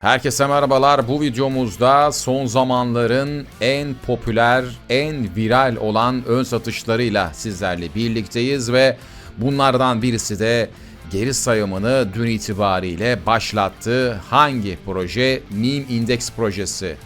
Herkese merhabalar. Bu videomuzda son zamanların en popüler, en viral olan ön satışlarıyla sizlerle birlikteyiz ve bunlardan birisi de geri sayımını dün itibariyle başlattı. Hangi proje? Meme Index projesi.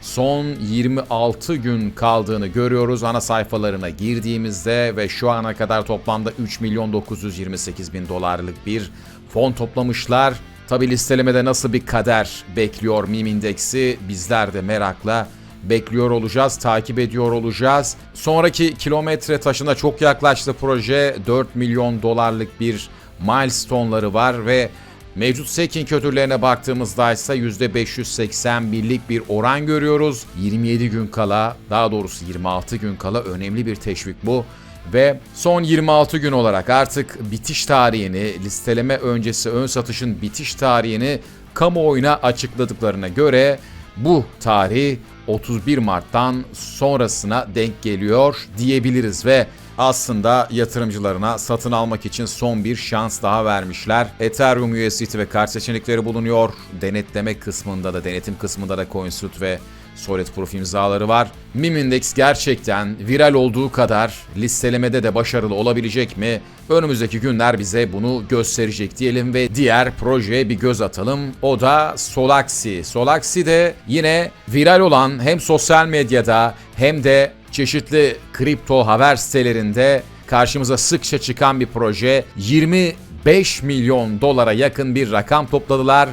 Son 26 gün kaldığını görüyoruz ana sayfalarına girdiğimizde ve şu ana kadar toplamda 3 milyon 928 bin dolarlık bir fon toplamışlar. Tabi listelemede nasıl bir kader bekliyor Meme Index'i bizler de merakla bekliyor olacağız, takip ediyor olacağız. Sonraki kilometre taşına çok yaklaştı proje. 4 milyon dolarlık bir milestone'ları var ve mevcut staking ödüllerine baktığımızda ise %581'lik bir oran görüyoruz. 27 gün kala, daha doğrusu 26 gün kala önemli bir teşvik bu. Ve son 26 gün olarak artık bitiş tarihini, listeleme öncesi ön satışın bitiş tarihini kamuoyuna açıkladıklarına göre bu tarih 31 Mart'tan sonrasına denk geliyor diyebiliriz ve aslında yatırımcılarına satın almak için son bir şans daha vermişler. Ethereum USDT ve kart seçenekleri bulunuyor. Denetleme kısmında da, denetim kısmında da CoinSuit ve Solid Proof imzaları var. Meme Index gerçekten viral olduğu kadar listelemede de başarılı olabilecek mi? Önümüzdeki günler bize bunu gösterecek diyelim ve diğer projeye bir göz atalım. O da Solaxi. Solaxi de yine viral olan hem sosyal medyada hem de çeşitli kripto haber sitelerinde karşımıza sıkça çıkan bir proje. 25 milyon dolara yakın bir rakam topladılar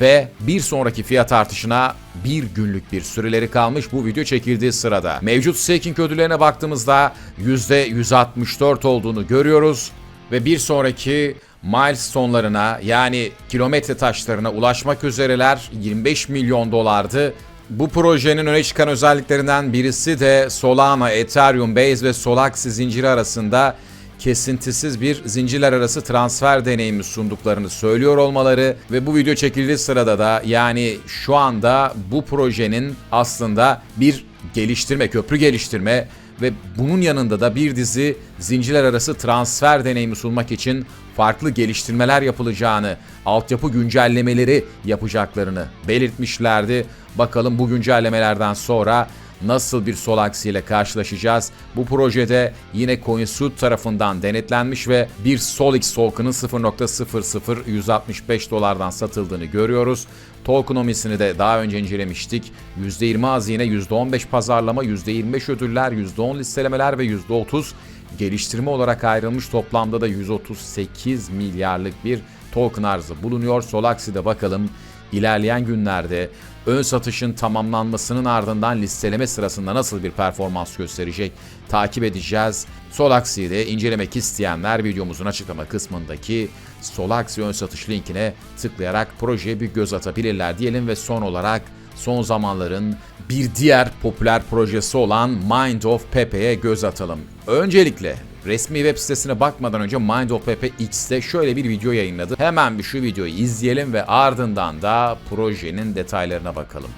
ve bir sonraki fiyat artışına bir günlük bir süreleri kalmış bu video çekildiği sırada. Mevcut staking ödüllerine baktığımızda %164 olduğunu görüyoruz ve bir sonraki milestone'larına yani kilometre taşlarına ulaşmak üzereler 25 milyon dolardı. Bu projenin öne çıkan özelliklerinden birisi de Solana, Ethereum, Base ve Solaxi zinciri arasında kesintisiz bir zincirler arası transfer deneyimi sunduklarını söylüyor olmaları ve bu video çekildiği sırada da yani şu anda bu projenin aslında bir geliştirme, köprü geliştirme ve bunun yanında da bir dizi zincirler arası transfer deneyimi sunmak için farklı geliştirmeler yapılacağını, altyapı güncellemeleri yapacaklarını belirtmişlerdi. Bakalım bu güncellemelerden sonra nasıl bir Solaxi ile karşılaşacağız? Bu projede yine CoinSuit tarafından denetlenmiş ve bir Solix token'ın 0.00165 dolardan satıldığını görüyoruz. Tokenomics'ini de daha önce incelemiştik. %20 hazine, %15 pazarlama, %25 ödüller, %10 listelemeler ve %30 geliştirme olarak ayrılmış toplamda da 138 milyarlık bir token arzı bulunuyor. Solaxi'de bakalım ilerleyen günlerde ön satışın tamamlanmasının ardından listeleme sırasında nasıl bir performans gösterecek takip edeceğiz. Solaxi'yi de incelemek isteyenler videomuzun açıklama kısmındaki Solaxi ön satış linkine tıklayarak projeye bir göz atabilirler diyelim ve son olarak son zamanların bir diğer popüler projesi olan Mind of Pepe'ye göz atalım. Öncelikle resmi web sitesine bakmadan önce Mind X'te şöyle bir video yayınladı. Hemen bir şu videoyu izleyelim ve ardından da projenin detaylarına bakalım.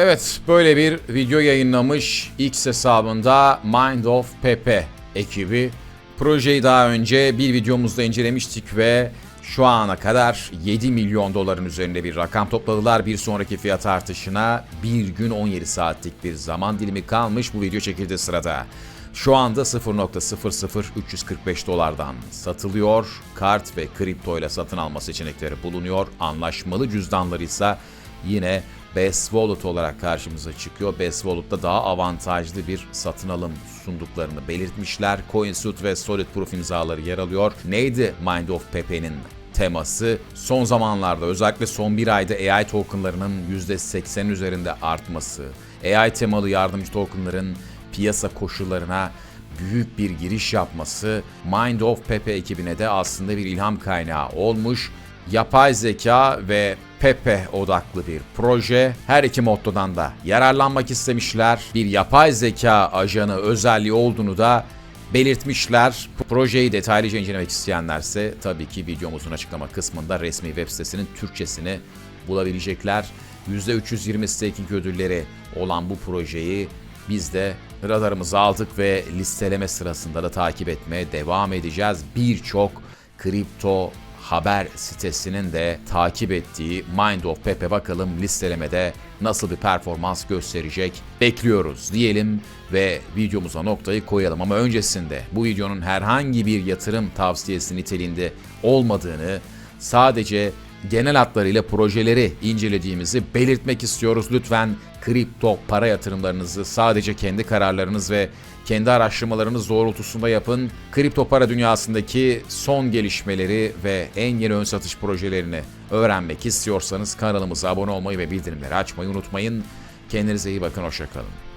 Evet, böyle bir video yayınlamış X hesabında Mind of Pepe ekibi. Projeyi daha önce bir videomuzda incelemiştik ve şu ana kadar 7 milyon doların üzerinde bir rakam topladılar. Bir sonraki fiyat artışına bir gün 17 saatlik bir zaman dilimi kalmış bu video çekildiği sırada. Şu anda 0.00345 dolardan satılıyor. Kart ve kripto ile satın alma seçenekleri bulunuyor. Anlaşmalı cüzdanları ise yine Best Wallet olarak karşımıza çıkıyor. Best Wallet'ta daha avantajlı bir satın alım sunduklarını belirtmişler. CoinSuit ve Solid Proof imzaları yer alıyor. Neydi Mind of Pepe'nin teması son zamanlarda özellikle son bir ayda AI tokenlarının %80 üzerinde artması, AI temalı yardımcı tokenların piyasa koşullarına büyük bir giriş yapması Mind of Pepe ekibine de aslında bir ilham kaynağı olmuş. Yapay zeka ve Pepe odaklı bir proje. Her iki mottodan da yararlanmak istemişler. Bir yapay zeka ajanı özelliği olduğunu da belirtmişler. Projeyi detaylıca incelemek isteyenlerse tabii ki videomuzun açıklama kısmında resmi web sitesinin Türkçesini bulabilecekler. %320 staking ödülleri olan bu projeyi biz de radarımıza aldık ve listeleme sırasında da takip etmeye devam edeceğiz. Birçok kripto haber sitesinin de takip ettiği Mind of Pepe bakalım listelemede nasıl bir performans gösterecek bekliyoruz diyelim ve videomuza noktayı koyalım. Ama öncesinde bu videonun herhangi bir yatırım tavsiyesi niteliğinde olmadığını sadece genel hatlarıyla projeleri incelediğimizi belirtmek istiyoruz. Lütfen kripto para yatırımlarınızı sadece kendi kararlarınız ve kendi araştırmalarınız doğrultusunda yapın. Kripto para dünyasındaki son gelişmeleri ve en yeni ön satış projelerini öğrenmek istiyorsanız kanalımıza abone olmayı ve bildirimleri açmayı unutmayın. Kendinize iyi bakın, hoşçakalın.